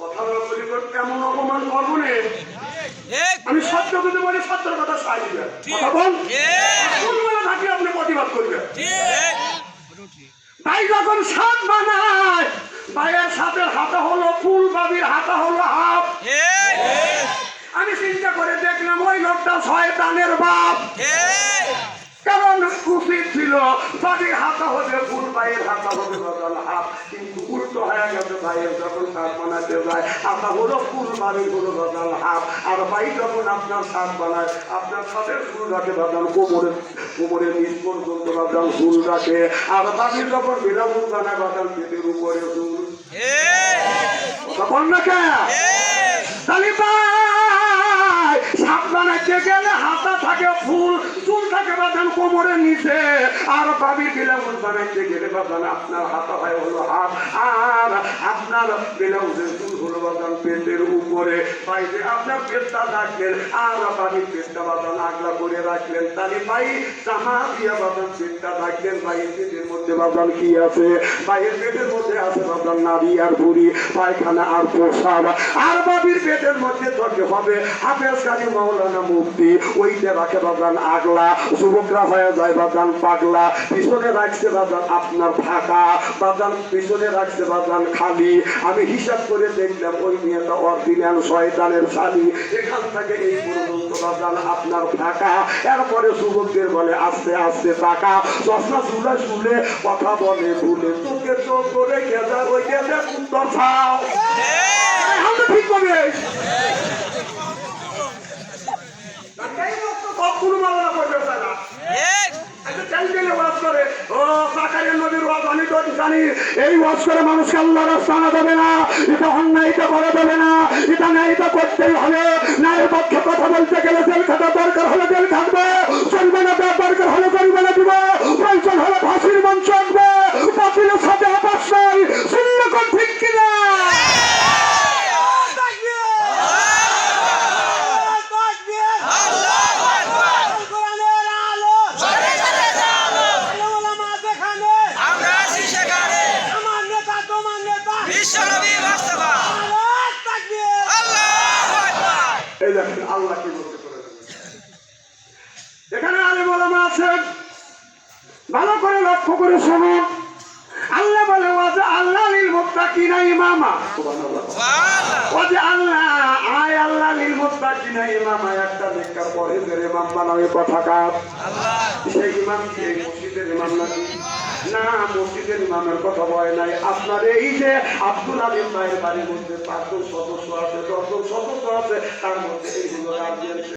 কথা বলি কেমন অপমান করব আমি সত্য যদি বলি সত্যের কথা দিবে। কথা বল। কোন বেলা থাকি আপনি প্রতিবাদ করবেন? ভাই যখন সাত বানায় ভাইয়ের সাথে হাতা হলো ফুল বাবির হাতা হলো হাফ। আমি চিন্তা করে দেখলাম ওই লোকটা শয়তানের বাপ। কারণ উচিত ছিল? বাড়ির হাতা হবে ফুল ভাইয়ের হাতা হবে বদল হাফ কিন্তু উল্টো হয়ে গেছে ভাইয়ের যখন সাত বানাতে যায় হাতা হলো ফুল বাড়ির হলো বদল হাফ আর ভাই যখন আপনার সাত বানায় আপনার সাথের ফুল রাখে বদল কোমরে কোমরে নিচ পর্যন্ত বদল ফুল রাখে। আর বাড়ির যখন বিরামুল বানায় বদল পেটের উপরে ফুল। তখন না কে? তাহলে ভাই সাবধানে গেলে হাতা থাকে, ফুল, চুল থাকে বাদান কোমরের নিচে। আর বাবি ব্লাউজ বানাইতে গেলে বাদান আপনার হাতা হয় হলো হাত। আর আপনার ব্লাউজের চুল হলো বাদান পেটের উপরে বাইরে আপনার পেটটা রাখলেন আর বাবি পেটটা বাদান আগলা করে রাখলেন। তাহলে ভাই জামা দিয়া বাদান পেটটা রাখলেন ভাইয়ের পেটের মধ্যে বাদান কি আছে? ভাইয়ের পেটের মধ্যে আছে বাদান নারী আর বুড়ি পায়খানা আর প্রসাব। আর বাবির পেটের মধ্যে ধরতে হবে হাফেজ কাজী মাওলানা মুক্তি ওইটা রাখে বাদান আগলা, যুবকরা হয়ে যায় বাদান পাগলা। পিছনে রাখছে বাদান আপনার ফাঁকা বাদান পিছনে রাখছে বাদান খালি। আমি হিসাব করে দেখলাম, ওই মেয়েটা অরিজিনাল শয়তানের শালি এখান থেকে এই পর্যন্ত বাদান আপনার ফাঁকা। এরপরে যুবকদের বলে, আস্তে আস্তে টাকা চশমা চুলে শুনে কথা বলে ভুলে তোকে চোখ করে গেজা হয়ে গেলে কুন্দর আমরা ঠিক করবে কখনো মামলা করবে তারা একটা চ্যালেঞ্জে জানি এই ওয়াজ করে মানুষকে আল্লাহ দেবে না, এটা অন্যায় দেবে না, এটা ন্যায় করতেই হবে। ন্যায়ের পক্ষে কথা বলতে গেলে জেল খাতা দরকার হলে জেল খাটবে চলবে না দেওয়া দরকার হলে চলবে না দিব প্রয়োজন হলে ফাঁসির মঞ্চ আসবে বাতিলের সাথে আপাস নাই শূন্য কোন ঠিক কিনা বিশ্বনবী বাস্তবা আল্লাহ এই দেখেন আল্লাহ কি বলতে করে এখানে আলিম ওলামা আছেন। ভালো করে লক্ষ্য করে শুনুন। আল্লাহ বলে ও যে আল্লাহ লিল মুত্তাকিনা ইমামা। ও যে আল্লাহ আয় আল্লাহ লিল মুত্তাকিনা ইমামা। একটা নেককার পরেজের ইমাম বানাবে কথাকার সেই ইমাম কি? মসজিদের ইমাম নাকি? না, মসজিদের ইমামের কথা বয় নাই। আপনার এই যে আব্দুল আলিম ভাইয়ের বাড়ির মধ্যে পাঁচজন সদস্য আছে, দশজন সদস্য আছে, তার মধ্যে এই হলো গার্জিয়ান